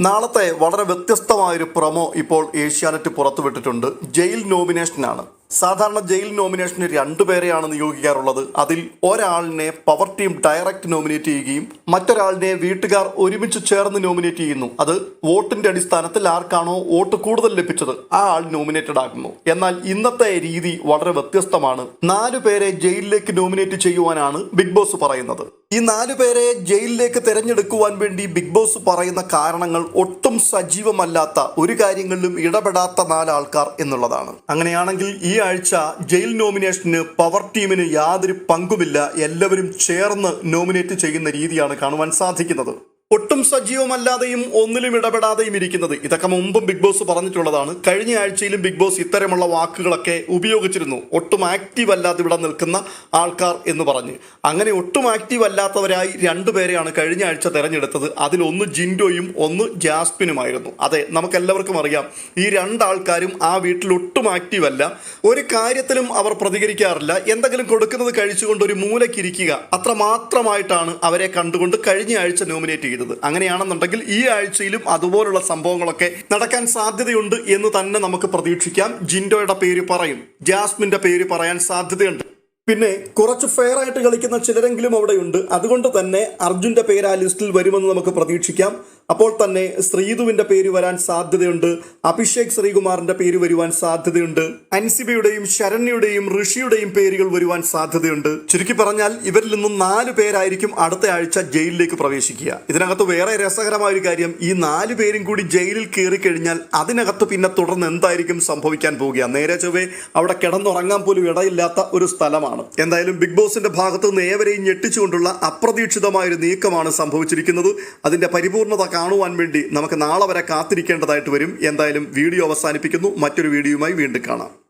നാളത്തെ വളരെ വ്യത്യസ്തമായൊരു പ്രൊമോ ഇപ്പോൾ ഏഷ്യാനെറ്റ് പുറത്തുവിട്ടിട്ടുണ്ട്. ജയിൽ നോമിനേഷനാണ്. സാധാരണ ജയിൽ നോമിനേഷന് രണ്ടുപേരെയാണ് നിയോഗിക്കാറുള്ളത്. അതിൽ ഒരാളിനെ പവർ ടീം ഡയറക്റ്റ് നോമിനേറ്റ് ചെയ്യുകയും മറ്റൊരാളിനെ വീട്ടുകാർ ഒരുമിച്ച് ചേർന്ന് നോമിനേറ്റ് ചെയ്യുന്നു. അത് വോട്ടിന്റെ അടിസ്ഥാനത്തിൽ ആർക്കാണോ വോട്ട് കൂടുതൽ ലഭിച്ചത് ആ ആൾ നോമിനേറ്റഡ് ആകുന്നു. എന്നാൽ ഇന്നത്തെ രീതി വളരെ വ്യത്യസ്തമാണ്. നാലു പേരെ ജയിലിലേക്ക് നോമിനേറ്റ് ചെയ്യുവാനാണ് ബിഗ് ബോസ് പറയുന്നത്. ഈ നാലു പേരെ ജയിലിലേക്ക് തിരഞ്ഞെടുക്കുവാൻ വേണ്ടി ബിഗ് ബോസ് പറയുന്ന കാരണങ്ങൾ ഒട്ടും സജീവമല്ലാത്ത ഒരു കാര്യങ്ങളിലും ഇടപെടാത്ത നാലാൾക്കാർ എന്നുള്ളതാണ്. അങ്ങനെയാണെങ്കിൽ ഈ ആഴ്ച ജയിൽ നോമിനേഷന് പവർ ടീമിന് യാതൊരു പങ്കുമില്ല. എല്ലാവരും ചേർന്ന് നോമിനേറ്റ് ചെയ്യുന്ന രീതിയാണ് കാണുവാൻ സാധിക്കുന്നത്. ഒട്ടും സജീവമല്ലാതെയും ഒന്നിലും ഇടപെടാതെയും ഇരിക്കുന്നത്. ഇതൊക്കെ മുമ്പും ബിഗ് ബോസ് പറഞ്ഞിട്ടുള്ളതാണ്. കഴിഞ്ഞ ആഴ്ചയിലും ബിഗ് ബോസ് ഇത്തരമുള്ള വാക്കുകളൊക്കെ ഉപയോഗിച്ചിരുന്നു. ഒട്ടും ആക്റ്റീവ് അല്ലാതെ ഇവിടെ നിൽക്കുന്ന ആൾക്കാർ എന്ന് പറഞ്ഞ്. അങ്ങനെ ഒട്ടും ആക്റ്റീവ് അല്ലാത്തവരായി രണ്ടുപേരെയാണ് കഴിഞ്ഞ ആഴ്ച തെരഞ്ഞെടുത്തത്. അതിലൊന്ന് ജിൻഡോയും ഒന്ന് ജാസ്പിനുമായിരുന്നു അതെ നമുക്കെല്ലാവർക്കും അറിയാം. ഈ രണ്ടാൾക്കാരും ആ വീട്ടിൽ ഒട്ടും ആക്റ്റീവ് അല്ല. ഒരു കാര്യത്തിലും അവർ പ്രതികരിക്കാറില്ല. എന്തെങ്കിലും കൊടുക്കുന്നത് കഴിച്ചുകൊണ്ട് ഒരു മൂലക്കിരിക്കുക അത്ര മാത്രമായിട്ടാണ് അവരെ കണ്ടുകൊണ്ട് കഴിഞ്ഞ ആഴ്ച നോമിനേറ്റ് ചെയ്തത്. അങ്ങനെയാണെന്നുണ്ടെങ്കിൽ ഈ ആഴ്ചയിലും അതുപോലുള്ള സംഭവങ്ങളൊക്കെ നടക്കാൻ സാധ്യതയുണ്ട് എന്ന് തന്നെ നമുക്ക് പ്രതീക്ഷിക്കാം. ജിൻഡോയുടെ പേര് പറയും. ജാസ്മിന്റെ പേര് പറയാൻ സാധ്യതയുണ്ട്. പിന്നെ കുറച്ച് ഫെയർ ആയിട്ട് കളിക്കുന്ന ചിലരെങ്കിലും അവിടെയുണ്ട്. അതുകൊണ്ട് തന്നെ അർജുന്റെ പേര് ആ ലിസ്റ്റിൽ വരുമെന്ന് നമുക്ക് പ്രതീക്ഷിക്കാം. അപ്പോൾ തന്നെ ശ്രീതുവിന്റെ പേര് വരാൻ സാധ്യതയുണ്ട് അഭിഷേക് ശ്രീകുമാറിന്റെ പേര് വരുവാൻ സാധ്യതയുണ്ട് അൻസിബയുടെയും ശരണ്യയുടെയും ഋഷിയുടെയും പേരുകൾ വരുവാൻ സാധ്യതയുണ്ട്. ചുരുക്കി പറഞ്ഞാൽ ഇവരിൽ നിന്നും നാല് പേരായിരിക്കും അടുത്ത ആഴ്ച ജയിലിലേക്ക് പ്രവേശിക്കുക. ഇതിനകത്ത് വേറെ രസകരമായ ഒരു കാര്യം ഈ നാല് പേരും കൂടി ജയിലിൽ കയറി കഴിഞ്ഞാൽ അതിനകത്ത് പിന്നെ തുടർന്ന് എന്തായിരിക്കും സംഭവിക്കാൻ പോവുക? നേരെ ചൊവ്വേ അവിടെ കിടന്നുറങ്ങാൻ പോലും ഇടയില്ലാത്ത ഒരു സ്ഥലമാണ്. എന്തായാലും ബിഗ് ബോസിന്റെ ഭാഗത്ത് നിന്ന് ഏവരെയും ഞെട്ടിച്ചുകൊണ്ടുള്ള അപ്രതീക്ഷിതമായ ഒരു നീക്കമാണ് സംഭവിച്ചിരിക്കുന്നത്. അതിന്റെ പരിപൂർണത കാണുവാൻ വേണ്ടി നമുക്ക് നാളെ വരെ കാത്തിരിക്കേണ്ടതായിട്ട് വരും. എന്തായാലും വീഡിയോ അവസാനിപ്പിക്കുന്നു. മറ്റൊരു വീഡിയോയുമായി വീണ്ടും കാണാം.